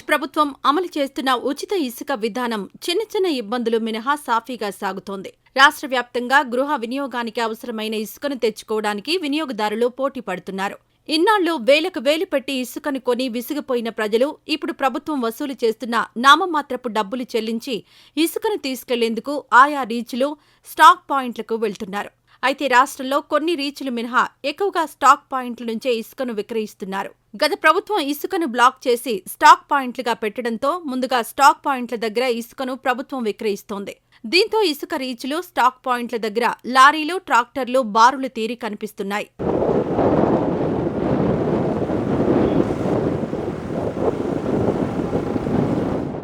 British ప్రభుత్వం అమలు చేస్తున్న ఉచిత ఇసుక విధానం చిన్న చిన్న ఇబ్బందులు మినహా సాఫీగా సాగుతోంది. రాష్ట్ర వ్యాప్తంగా గృహ వినియోగానికి అవసరమైన ఇసుకను తెచ్చుకోవడానికి వినియోగదారులు పోటీ పడుతున్నారు. ఇన్నాళ్ళు వేలకు వేలు పెట్టి ఇసుకను కొని విసిగిపోయిన ప్రజలు ఇప్పుడు ప్రభుత్వం వసూలు చేస్తున్న నామమాత్రపు డబ్బులు చెల్లించి ఇసుకను తీసుకెళ్ళేందుకు ఆయా రీచ్లు స్టాక్ పాయింట్లకు వెళ్తున్నారు. అయితే రాష్ట్రంలో కొన్ని రీచ్లు మినహా ఎక్కువగా స్టాక్ పాయింట్ల నుంచే ఇసుకను విక్రయిస్తున్నారు. గత ప్రభుత్వం ఇసుకను బ్లాక్ చేసి స్టాక్ పాయింట్లుగా పెట్టడంతో ముందుగా స్టాక్ పాయింట్ల దగ్గర ఇసుకను ప్రభుత్వం విక్రయిస్తోంది. దీంతో ఇసుక రీచ్లు స్టాక్ పాయింట్ల దగ్గర లారీలు ట్రాక్టర్లు బారులు తీరి కనిపిస్తున్నాయి.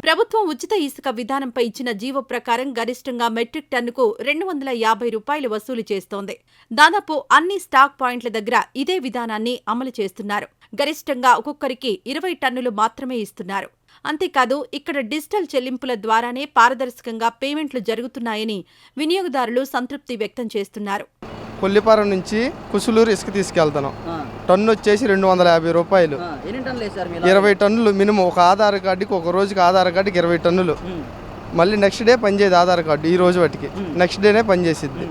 ప్రభుత్వం ఉచిత ఇసుక విధానంపై ఇచ్చిన జీవో ప్రకారం గరిష్టంగా మెట్రిక్ టన్నుకు రెండు వందల యాభై రూపాయలు వసూలు చేస్తోంది. దాదాపు అన్ని స్టాక్ పాయింట్ల దగ్గర ఇదే విధానాన్ని అమలు చేస్తున్నారు. గరిష్టంగా ఒక్కొక్కరికి ఇరవై టన్నులు మాత్రమే ఇస్తున్నారు. అంతేకాదు ఇక్కడ డిజిటల్ చెల్లింపుల ద్వారానే పారదర్శకంగా పేమెంట్లు జరుగుతున్నాయని వినియోగదారులు సంతృప్తి వ్యక్తం చేస్తున్నారు. కొల్లిపారం నుంచి కుసులూరు ఇసుక తీసుకెళ్తాను టన్ను వచ్చేసి రెండు వందల యాభై రూపాయలు. ఇరవై టన్నులు మినిమం ఒక ఆధార్ కార్డుకి ఒక రోజుకి ఆధార్ కార్డుకి ఇరవై టన్నులు. మళ్ళీ నెక్స్ట్ డే పనిచేయదు ఆధార్ కార్డు ఈ రోజు వాటికి. నెక్స్ట్ డేనే పనిచేసిద్ది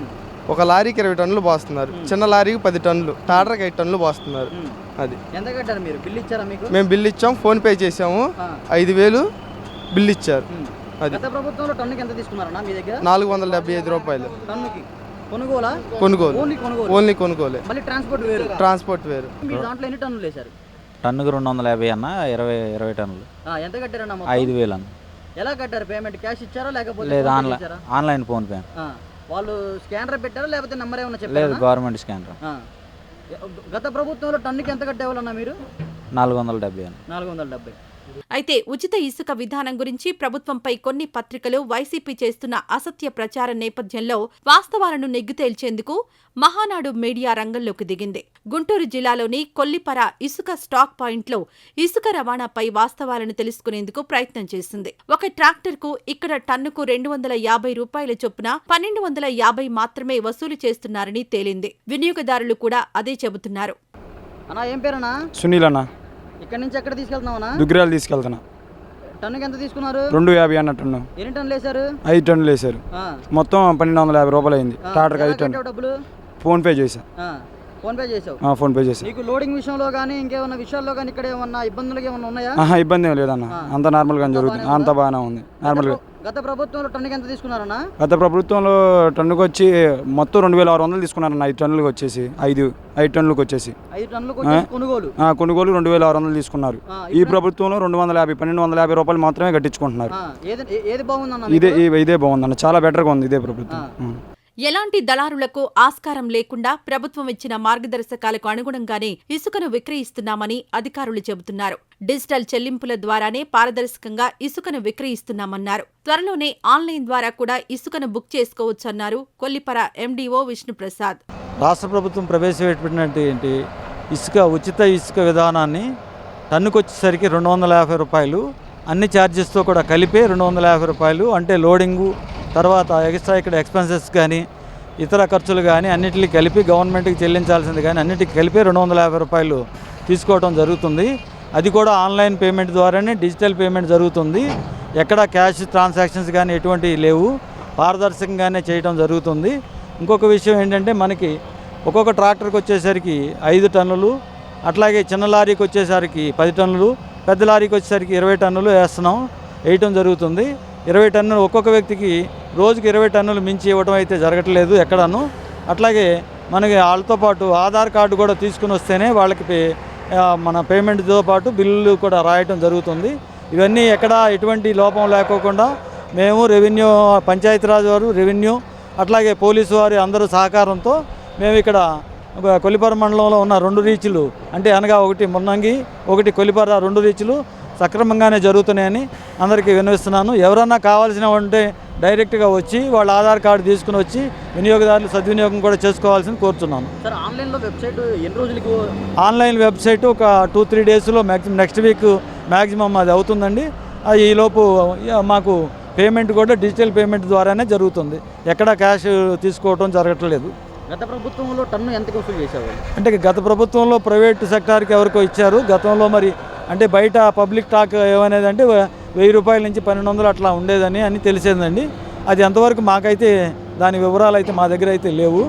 ఒక లారీకి ఇరవై టన్నులు పోస్తున్నారు చిన్న లారీకి పది టన్నులు టాటర్కి ఐదు టన్నులు పోస్తున్నారు అది. ఎంత కట్టారు మీరు? బిల్లు ఇచ్చారా మీకు? మేము బిల్ ఇచ్చాం ఫోన్ పే చేసాము ఐదు వేలు బిల్ ఇచ్చారు. అది. ప్రభుత్వంలో టన్నుకి ఎంత తీసుకున్నారన్నా మీ దగ్గర? నాలుగు వందల డెబ్బై ఐదు రూపాయలు. టన్నుకి. కొనుగోలా? కొనుగోలు. ఓన్లీ కొనుగోలు. ఓన్లీ కొనుగోలే. మళ్ళీ ట్రాన్స్పోర్ట్ వేరు. ట్రాన్స్పోర్ట్ వేరు. మీరు దాంట్లో ఎన్ని టన్నులు వేశారు? టన్నుకు రెండు వందల యాభై అన్న ఇరవై ఇరవై టన్నులు. ఆ, ఎంత కట్టారన్నా? ఐదు వేలు అన్న. ఎలా కట్టారు? పేమెంట్ క్యాష్ ఇచ్చారా లేకపోతే లేదు PhonePe online? Online PhonePe ఆ, వాళ్ళు స్కానర్ పెట్టారా లేకపోతే నెంబర్ ఏమైనా లేదు చెప్పారా గవర్నమెంట్ స్కానర్. ఆ. గత ప్రభుత్వంలో టన్నుకి ఎంత కట్టేవాళ్ళన్నా మీరు? నాలుగు వందల డెబ్బై అన్న. నాలుగు వందల డెబ్బై. అయితే ఉచిత ఇసుక విధానం గురించి ప్రభుత్వంపై కొన్ని పత్రికలు వైసీపీ చేస్తున్న అసత్య ప్రచారం నేపథ్యంలో వాస్తవాలను నెగ్గు తేల్చేందుకు మహానాడు మీడియా రంగంలోకి దిగింది. గుంటూరు జిల్లాలోని కొల్లిపర ఇసుక స్టాక్ పాయింట్లో ఇసుక రవాణాపై వాస్తవాలను తెలుసుకునేందుకు ప్రయత్నం చేసింది. ఒక ట్రాక్టర్కు ఇక్కడ టన్నుకు రెండు వందల యాభై రూపాయల చొప్పున పన్నెండు వందల యాభై మాత్రమే వసూలు చేస్తున్నారని తేలింది. వినియోగదారులు కూడా అదే చెబుతున్నారు. అన్నా ఏం పేరన్నా? సునీల్ అన్న ఇక్కడ నుంచి ఎక్కడ తీసుకెళ్తున్నావన్నా దుగ్గిరాలు తీసుకెళ్తున్నా. టన్నుకి ఎంత తీసుకున్నారు? రెండు యాభై అన్నట్టున్నాం ఎన్ని టన్నులు వేశారు? ఐదు టన్నులు వేశారు. మొత్తం పన్నెండు వందల యాభై రూపాయలు అయింది. ఎలా ఐదు కట్టావు డబ్బులు? ఫోన్పే చేశా. ఆ, ఫోన్ పే చేసావు ఆ, ఫోన్పే చేశా. నీకు లోడింగ్ విషయంలో కానీ ఇంకేమన్నా విషయాల్లో కానీ ఇక్కడ ఏమన్నా ఇబ్బందులు ఏమన్నా ఉన్నాయా? ఇబ్బంది ఏం లేదన్న. అంత నార్మల్గా జరుగుతుంది. అంత బాగానే ఉంది? నార్మల్గా గత ప్రభుత్వంలో టన్నుకి ఎంత తీసుకున్నారన్నా? గత ప్రభుత్వంలో టన్నుకు వచ్చి మొత్తం రెండు వేల ఆరు వందలు తీసుకున్నారన్న ఐదు టన్నులకు వచ్చేసి ఐదు ఐదు టన్నులకు వచ్చేసి. ఐదు టన్నులకు వచ్చేసి కొనుగోలు. ఆ, కొనుగోలు రెండు వేల ఆరు వందలు తీసుకున్నారు. ఈ ప్రభుత్వంలో రెండు వందల యాభై పన్నెండు వందల యాభై రూపాయలు మాత్రమే కట్టించుకుంటున్నారు. ఆ, ఏది ఏ- ఏది బాగుందన్న ఇదే ఇదే బాగుందన్న చాలా బెటర్గా ఉంది ఇదే ప్రభుత్వం. ఉం. ఎలాంటి దళారులకు ఆస్కారం లేకుండా ప్రభుత్వం ఇచ్చిన మార్గదర్శకాలకు అనుగుణంగానే ఇసుకను విక్రయిస్తున్నామని అధికారులు చెబుతున్నారు. డిజిటల్ చెల్లింపుల ద్వారానే పారదర్శకంగా ఇసుకను విక్రయిస్తున్నామన్నారు. త్వరలోనే ఆన్లైన్ ద్వారా కూడా ఇసుకను బుక్ చేసుకోవచ్చన్నారు కొల్లిపర ఎండీఓ విష్ణుప్రసాద్. రాష్ట్ర ప్రభుత్వం ప్రవేశపెట్టినటువంటి ఇసుక ఉచిత ఇసుక విధానాన్ని టన్నుకు వచ్చేసరికి రెండు వందల యాభై రూపాయలు అన్ని ఛార్జెస్తో కూడా కలిపే రెండు వందల యాభై రూపాయలు అంటే లోడింగు తర్వాత ఎక్స్ట్రా ఇక్కడ ఎక్స్పెన్సెస్ కానీ ఇతర ఖర్చులు కానీ అన్నిటికీ కలిపి గవర్నమెంట్కి చెల్లించాల్సింది కానీ అన్నిటికీ కలిపి రెండు వందల యాభై రూపాయలు తీసుకోవడం జరుగుతుంది. అది కూడా ఆన్లైన్ పేమెంట్ ద్వారానే డిజిటల్ పేమెంట్ జరుగుతుంది. ఎక్కడ క్యాష్ ట్రాన్సాక్షన్స్ కానీ ఎటువంటివి లేవు. పారదర్శకంగానే చేయడం జరుగుతుంది. ఇంకొక విషయం ఏంటంటే మనకి ఒక్కొక్క ట్రాక్టర్కి వచ్చేసరికి ఐదు టన్నులు అట్లాగే చిన్న లారీకి వచ్చేసరికి పది టన్నులు పెద్ద లారీకి వచ్చేసరికి ఇరవై టన్నులు వేస్తున్నాం వేయటం జరుగుతుంది. ఇరవై టన్నులు ఒక్కొక్క వ్యక్తికి రోజుకి ఇరవై టన్నులు మించి ఇవ్వడం అయితే జరగట్లేదు ఎక్కడను. అట్లాగే మనకి వాళ్ళతో పాటు ఆధార్ కార్డు కూడా తీసుకుని వస్తేనే వాళ్ళకి పే- మన పేమెంట్తో పాటు బిల్లులు కూడా రాయటం జరుగుతుంది. ఇవన్నీ ఎక్కడ ఎటువంటి లోపం లేకోకుండా మేము రెవెన్యూ పంచాయతీరాజ్ వారు రెవెన్యూ అట్లాగే పోలీసు వారి అందరూ సహకారంతో మేము ఇక్కడ కొలిపర మండలంలో ఉన్న రెండు రీచ్లు అంటే అనగా ఒకటి మున్నంగి ఒకటి కొలిపర రెండు రీచ్లు సక్రమంగానే జరుగుతున్నాయని అందరికీ వినిపిస్తున్నాను ఎవరన్నా కావాల్సిన ఉంటే డైరెక్ట్గా వచ్చి వాళ్ళ ఆధార్ కార్డు తీసుకుని వచ్చి వినియోగదారులు సద్వినియోగం కూడా చేసుకోవాల్సింది కోరుతున్నాను సార్ ఆన్లైన్లో వెబ్సైట్ ఎన్ని రోజులకి ఆన్లైన్ వెబ్సైట్ ఒక టూ త్రీ డేస్లో మ్యాక్సిమం నెక్స్ట్ వీక్ మ్యాక్సిమం అది అవుతుందండి. ఈలోపు మాకు పేమెంట్ కూడా డిజిటల్ పేమెంట్ ద్వారానే జరుగుతుంది. ఎక్కడ క్యాష్ తీసుకోవటం జరగట్లేదు. గత ప్రభుత్వంలో టన్ను ఎంతకు వసూలు చేసేవాళ్ళు అంటే గత ప్రభుత్వంలో ప్రైవేట్ సెక్టార్కి ఎవరికో ఇచ్చారు. గతంలో మరి అంటే బయట పబ్లిక్ టాక్ ఏమనేది అంటే వెయ్యి రూపాయల నుంచి పన్నెండు వందలు అట్లా ఉండేదని అని తెలిసేదండి. అది ఎంతవరకు మాకైతే దాని వివరాలు అయితే మా దగ్గర అయితే లేవు.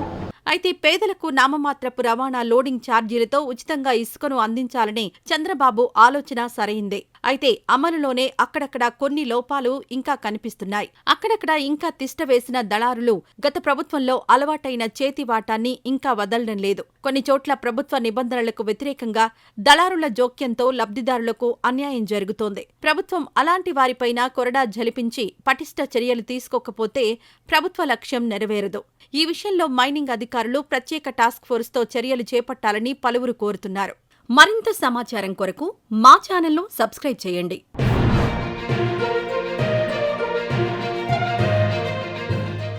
అయితే పేదలకు నామమాత్రపు రవాణా లోడింగ్ ఛార్జీలతో ఉచితంగా ఇసుకను అందించాలనే చంద్రబాబు ఆలోచన సరైందే. అయితే అమలులోనే అక్కడక్కడ కొన్ని లోపాలు ఇంకా కనిపిస్తున్నాయి. అక్కడక్కడ ఇంకా తిష్ట వేసిన దళారులు గత ప్రభుత్వంలో అలవాటైన చేతివాటాన్ని ఇంకా వదలడం లేదు. కొన్ని చోట్ల ప్రభుత్వ నిబంధనలకు వ్యతిరేకంగా దళారుల జోక్యంతో లబ్ధిదారులకు అన్యాయం జరుగుతోంది. ప్రభుత్వం అలాంటి వారిపైన కొరడా జలిపించి పటిష్ట చర్యలు తీసుకోకపోతే ప్రభుత్వ లక్ష్యం నెరవేరదు. ఈ విషయంలో మైనింగ్ అధికారులు ప్రత్యేక టాస్క్ ఫోర్స్తో చర్యలు చేపట్టాలని పలువురు కోరుతున్నారు. మరింత సమాచారం కొరకు మా ఛానల్ను సబ్స్క్రైబ్ చేయండి.